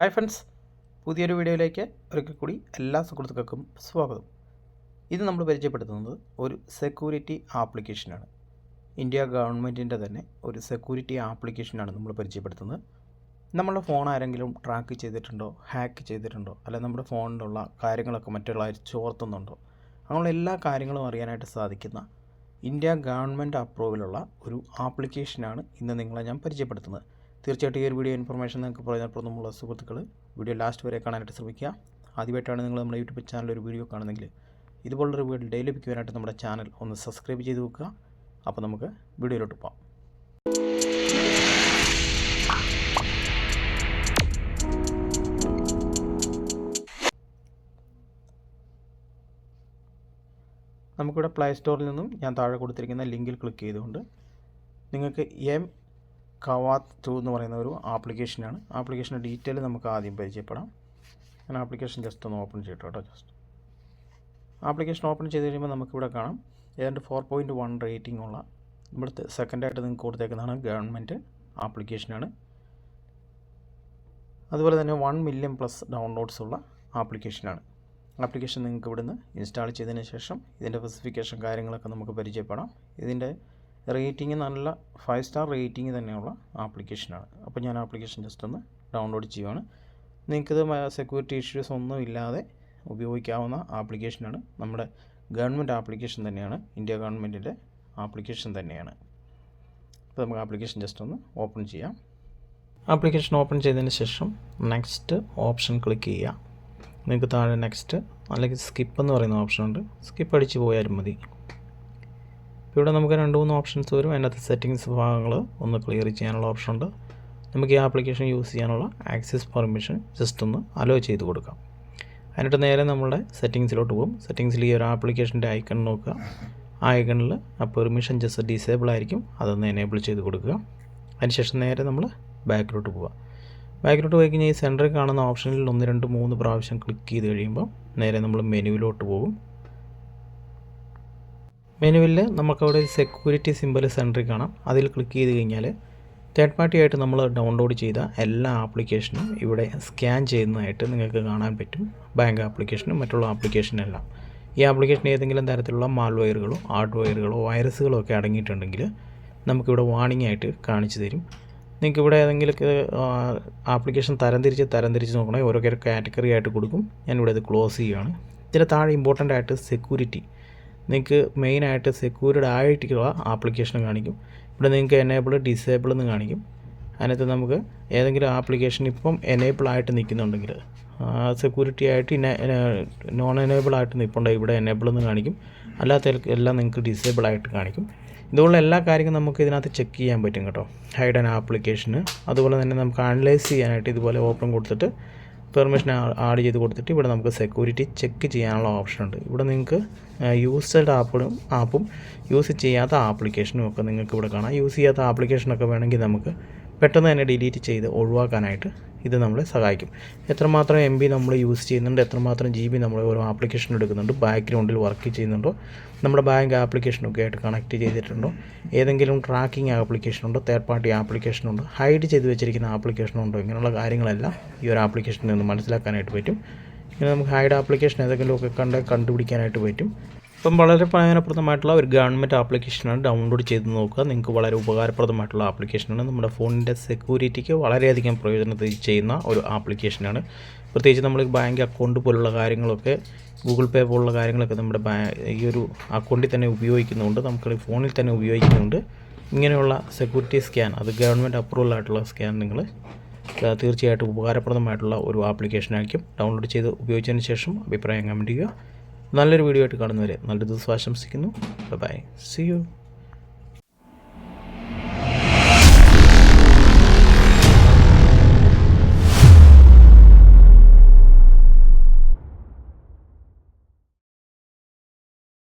Hi friends പുതിയൊരു വീഡിയോയിലേക്ക് ഒരിക്കൽ കൂടി എല്ലാ സുഹൃത്തുക്കൾക്കും സ്വാഗതം. ഇത് നമ്മൾ പരിചയപ്പെടുത്തുന്നത് ഒരു സെക്യൂരിറ്റി ആപ്ലിക്കേഷനാണ് ഇന്ത്യ ഗവൺമെന്റിന്റെ തന്നെ ഒരു സെക്യൂരിറ്റി ആപ്ലിക്കേഷനാണ് നമ്മൾ പരിചയപ്പെടുത്തുന്നത്. നമ്മളുടെ ഫോൺ ആരെങ്കിലും ട്രാക്ക് ചെയ്തിട്ടുണ്ടോ ഹാക്ക് ചെയ്തിട്ടുണ്ടോ അല്ലെങ്കിൽ നമ്മുടെ ഫോണിലുള്ള കാര്യങ്ങളൊക്കെ മറ്റുള്ളവർ ചോർത്തുന്നുണ്ടോ അങ്ങനെയുള്ള എല്ലാ കാര്യങ്ങളും അറിയാനായിട്ട് സാധിക്കുന്ന ഇന്ത്യ ഗവൺമെന്റ് അപ്രൂവലുള്ള ഒരു ആപ്ലിക്കേഷനാണ് ഇന്ന് നിങ്ങളെ ഞാൻ പരിചയപ്പെടുത്തുന്നത്. തീർച്ചയായിട്ടും ഈ ഒരു വീഡിയോ ഇൻഫർമേഷൻ നിങ്ങൾക്ക് പ്രയോജനപ്രദമുള്ള സുഹൃത്തുക്കൾ. വീഡിയോ ലാസ്റ്റ് വരെ കാണാനായിട്ട് ശ്രമിക്കുക. ആദ്യമായിട്ടാണ് നിങ്ങൾ നമ്മുടെ യൂട്യൂബ് ചാനൽ ഒരു വീഡിയോ കാണുന്നെങ്കിൽ ഇതുപോലുള്ള വീഡിയോ ഡെയിലി ലഭിക്കുവാനായിട്ട് നമ്മുടെ ചാനൽ ഒന്ന് സബ്സ്ക്രൈബ് ചെയ്ത് വെക്കുക. അപ്പോൾ നമുക്ക് വീഡിയോയിലോട്ട് പോകാം നമുക്കിവിടെ പ്ലേ സ്റ്റോറിൽ നിന്നും ഞാൻ താഴെ കൊടുത്തിരിക്കുന്ന ലിങ്കിൽ ക്ലിക്ക് ചെയ്തുകൊണ്ട് നിങ്ങൾക്ക് എം കവാത്ത് ടു എന്ന് പറയുന്ന ഒരു ആപ്ലിക്കേഷനാണ്. ആപ്ലിക്കേഷന്റെ ഡീറ്റെയിൽ നമുക്ക് ആദ്യം പരിചയപ്പെടാം. ഞാൻ ആപ്ലിക്കേഷൻ ജസ്റ്റ് ഒന്ന് ഓപ്പൺ ചെയ്യട്ടോ കേട്ടോ ജസ്റ്റ് ആപ്ലിക്കേഷൻ ഓപ്പൺ ചെയ്ത് കഴിയുമ്പോൾ നമുക്കിവിടെ കാണാം. ഏതാണ്ട് ഫോർ പോയിന്റ് വൺ റേറ്റിംഗ് ഉള്ള ഇവിടുത്തെ സെക്കൻഡായിട്ട് നിങ്ങൾക്ക് കൊടുത്തേക്കുന്നതാണ് ഗവൺമെന്റ് ആപ്ലിക്കേഷനാണ്. അതുപോലെ തന്നെ വൺ മില്യൺ പ്ലസ് ഡൗൺലോഡ്സ് ഉള്ള ആപ്ലിക്കേഷനാണ്. ആപ്ലിക്കേഷൻ നിങ്ങൾക്ക് ഇവിടുന്ന് ഇൻസ്റ്റാൾ ചെയ്തതിന് ശേഷം ഇതിന്റെ സ്പെസിഫിക്കേഷൻ കാര്യങ്ങളൊക്കെ നമുക്ക് പരിചയപ്പെടാം. ഇതിന്റെ റേറ്റിംഗ് നല്ല ഫൈവ് സ്റ്റാർ റേറ്റിംഗ് തന്നെയുള്ള ആപ്ലിക്കേഷനാണ്. അപ്പോൾ ഞാൻ ആപ്ലിക്കേഷൻ ജസ്റ്റ് ഒന്ന് ഡൗൺലോഡ് ചെയ്യുവാണ്. നിങ്ങൾക്കിത് സെക്യൂരിറ്റി ഇഷ്യൂസ് ഒന്നും ഇല്ലാതെ ഉപയോഗിക്കാവുന്ന ആപ്ലിക്കേഷനാണ്. നമ്മുടെ ഗവൺമെന്റ് ആപ്ലിക്കേഷൻ തന്നെയാണ്. ഇന്ത്യ ഗവൺമെന്റിന്റെ ആപ്ലിക്കേഷൻ തന്നെയാണ്. അപ്പോൾ നമുക്ക് ആപ്ലിക്കേഷൻ ജസ്റ്റ് ഒന്ന് ഓപ്പൺ ചെയ്യാം. ആപ്ലിക്കേഷൻ ഓപ്പൺ ചെയ്തതിന് ശേഷം നെക്സ്റ്റ് ഓപ്ഷൻ ക്ലിക്ക് ചെയ്യുക. നിങ്ങൾക്ക് താഴെ നെക്സ്റ്റ് അല്ലെങ്കിൽ സ്കിപ്പ് എന്ന് പറയുന്ന ഓപ്ഷൻ ഉണ്ട്. സ്കിപ്പ് അടിച്ച് പോയാലും മതി. ഇവിടെ നമുക്ക് രണ്ട് മൂന്ന് ഓപ്ഷൻസ് വരും. അതിനകത്ത് സെറ്റിങ്സ് ഭാഗങ്ങൾ ഒന്ന് ക്ലിയർ ചെയ്യാനുള്ള ഓപ്ഷൻ ഉണ്ട്. നമുക്ക് ഈ ആപ്ലിക്കേഷൻ യൂസ് ചെയ്യാനുള്ള ആക്സസ് പെർമിഷൻ ജസ്റ്റ് ഒന്ന് അലോ ചെയ്ത് കൊടുക്കാം. എന്നിട്ട് നേരെ നമ്മളുടെ സെറ്റിങ്സിലോട്ട് പോകും. സെറ്റിങ്സിൽ ഈ ഒരു ആപ്ലിക്കേഷന്റെ ഐക്കൺ നോക്കുക. ആ ഐക്കണിൽ ആ പെർമിഷൻ ജസ്റ്റ് ഡിസേബിൾ ആയിരിക്കും. അതൊന്ന് എനേബിൾ ചെയ്ത് കൊടുക്കുക. അതിനുശേഷം നേരെ നമ്മൾ ബാക്കിലോട്ട് പോവുക ബാക്കിലോട്ട് പോയി കഴിഞ്ഞാൽ ഈ സെന്ററിൽ കാണുന്ന ഓപ്ഷനിൽ ഒന്ന് രണ്ട് മൂന്ന് പ്രാവശ്യം ക്ലിക്ക് ചെയ്ത് കഴിയുമ്പോൾ നേരെ നമ്മൾ മെനുവിലോട്ട് പോകും. മെനുവിൽ നമുക്കവിടെ സെക്യൂരിറ്റി സിമ്പിൾ സെന്ററിൽ കാണാം. അതിൽ ക്ലിക്ക് ചെയ്ത് കഴിഞ്ഞാൽ തേർഡ് പാർട്ടി ആയിട്ട് നമ്മൾ ഡൗൺലോഡ് ചെയ്ത എല്ലാ ആപ്ലിക്കേഷനും ഇവിടെ സ്കാൻ ചെയ്യുന്നതായിട്ട് നിങ്ങൾക്ക് കാണാൻ പറ്റും. ബാങ്ക് ആപ്ലിക്കേഷനും മറ്റുള്ള ആപ്ലിക്കേഷനെല്ലാം ഈ ആപ്ലിക്കേഷൻ ഏതെങ്കിലും തരത്തിലുള്ള മാൽവയറുകളോ ഹാർഡ്വെയറുകളോ വൈറസുകളോ ഒക്കെ അടങ്ങിയിട്ടുണ്ടെങ്കിൽ നമുക്കിവിടെ വാണിംഗ് ആയിട്ട് കാണിച്ചു തരും. നിങ്ങൾക്ക് ഇവിടെ ഏതെങ്കിലും ആപ്ലിക്കേഷൻ തരംതിരിച്ച് തരംതിരിച്ച് നോക്കണമെങ്കിൽ ഓരോ കാറ്റഗറി ആയിട്ട് കൊടുക്കും. ഞാനിവിടെ ഇത് ക്ലോസ് ചെയ്യുകയാണ് ഇതിൽ താഴെ ഇമ്പോർട്ടന്റ് ആയിട്ട് സെക്യൂരിറ്റി നിങ്ങൾക്ക് മെയിനായിട്ട് സെക്യൂരിഡ് ആയിട്ടുള്ള ആപ്ലിക്കേഷൻ കാണിക്കും. ഇവിടെ നിങ്ങൾക്ക് എനേബിൾ ഡിസേബിൾ എന്ന് കാണിക്കും. അതിനകത്ത് നമുക്ക് ഏതെങ്കിലും ആപ്ലിക്കേഷൻ ഇപ്പം എനേബിൾ ആയിട്ട് നിൽക്കുന്നുണ്ടെങ്കിൽ സെക്യൂരിറ്റി ആയിട്ട് നോൺ എനേബിൾ ആയിട്ട് നിൽപ്പുണ്ടെങ്കിൽ ഇവിടെ എനേബിൾ എന്ന് കാണിക്കും. അല്ലാത്ത എല്ലാം നിങ്ങൾക്ക് ഡിസേബിൾ ആയിട്ട് കാണിക്കും. ഇതുപോലുള്ള എല്ലാ കാര്യങ്ങളും നമുക്ക് ഇതിനകത്ത് ചെക്ക് ചെയ്യാൻ പറ്റും കേട്ടോ. ഹൈഡ് ആൻഡ് ആപ്ലിക്കേഷന് അതുപോലെ തന്നെ നമുക്ക് അനലൈസ് ചെയ്യാനായിട്ട് ഇതുപോലെ ഓപ്പൺ കൊടുത്തിട്ട് പെർമിഷൻ ആഡ് ചെയ്ത് കൊടുത്തിട്ട് ഇവിടെ നമുക്ക് സെക്യൂരിറ്റി ചെക്ക് ചെയ്യാനുള്ള ഓപ്ഷൻ ഉണ്ട്. ഇവിടെ നിങ്ങൾക്ക് യൂസ്ഡ് ആപ്പുകളും ആപ്പും യൂസ് ചെയ്യാത്ത ആപ്ലിക്കേഷനും ഒക്കെ നിങ്ങൾക്ക് ഇവിടെ കാണാം. യൂസ് ചെയ്യാത്ത ആപ്ലിക്കേഷനൊക്കെ വേണമെങ്കിൽ നമുക്ക് പെട്ടെന്ന് തന്നെ ഡിലീറ്റ് ചെയ്ത് ഒഴിവാക്കാനായിട്ട് ഇത് നമ്മളെ സഹായിക്കും. എത്രമാത്രം എം ബി നമ്മൾ യൂസ് ചെയ്യുന്നുണ്ട് എത്രമാത്രം ജി ബി നമ്മൾ ഓരോ ആപ്ലിക്കേഷൻ എടുക്കുന്നുണ്ട് ബാക്ക്ഗ്രൗണ്ടിൽ വർക്ക് ചെയ്യുന്നുണ്ടോ നമ്മുടെ ബാങ്ക് ആപ്ലിക്കേഷനൊക്കെ ആയിട്ട് കണക്ട് ചെയ്തിട്ടുണ്ടോ ഏതെങ്കിലും ട്രാക്കിംഗ് ആപ്ലിക്കേഷൻ ഉണ്ടോ തേർഡ് പാർട്ടി ആപ്ലിക്കേഷൻ ഉണ്ടോ ഹൈഡ് ചെയ്ത് വെച്ചിരിക്കുന്ന ആപ്ലിക്കേഷൻ ഉണ്ടോ ഇങ്ങനെയുള്ള കാര്യങ്ങളെല്ലാം ഈ ഒരു ആപ്ലിക്കേഷനിൽ നിന്ന് മനസ്സിലാക്കാനായിട്ട് പറ്റും. ഇങ്ങനെ നമുക്ക് ഹൈഡ് ആപ്ലിക്കേഷൻ ഏതെങ്കിലുമൊക്കെ കണ്ട് കണ്ടുപിടിക്കാനായിട്ട് പറ്റും. ഇപ്പം വളരെ പ്രയോജനപ്രദമായിട്ടുള്ള ഒരു ഗവൺമെന്റ് ആപ്ലിക്കേഷനാണ് ഡൗൺലോഡ് ചെയ്ത് നോക്കുക. നിങ്ങൾക്ക് വളരെ ഉപകാരപ്രദമായിട്ടുള്ള ആപ്ലിക്കേഷനാണ്. നമ്മുടെ ഫോണിന്റെ സെക്യൂരിറ്റിക്ക് വളരെയധികം പ്രയോജനം ചെയ്യുന്ന ഒരു ആപ്ലിക്കേഷനാണ്. പ്രത്യേകിച്ച് നമ്മൾ ബാങ്ക് അക്കൗണ്ട് പോലുള്ള കാര്യങ്ങളൊക്കെ ഗൂഗിൾ പേ പോലുള്ള കാര്യങ്ങളൊക്കെ നമ്മുടെ ഈ ഒരു അക്കൗണ്ടിൽ തന്നെ ഉപയോഗിക്കുന്നുണ്ട്. നമുക്ക് ഫോണിൽ തന്നെ ഉപയോഗിക്കുന്നുണ്ട്. ഇങ്ങനെയുള്ള സെക്യൂരിറ്റി സ്കാൻ അത് ഗവൺമെന്റ് അപ്രൂവൽ ആയിട്ടുള്ള സ്കാൻ നിങ്ങൾ തീർച്ചയായിട്ടും ഉപകാരപ്രദമായിട്ടുള്ള ഒരു ആപ്ലിക്കേഷനായിരിക്കും. ഡൗൺലോഡ് ചെയ്ത് ഉപയോഗിച്ചതിന് ശേഷം അഭിപ്രായം കമന്റ് ചെയ്യുക. നല്ലൊരു വീഡിയോ ആയിട്ട് കാണുന്നവരെ നല്ലൊരു ദിവസം ആശംസിക്കുന്നു. By C U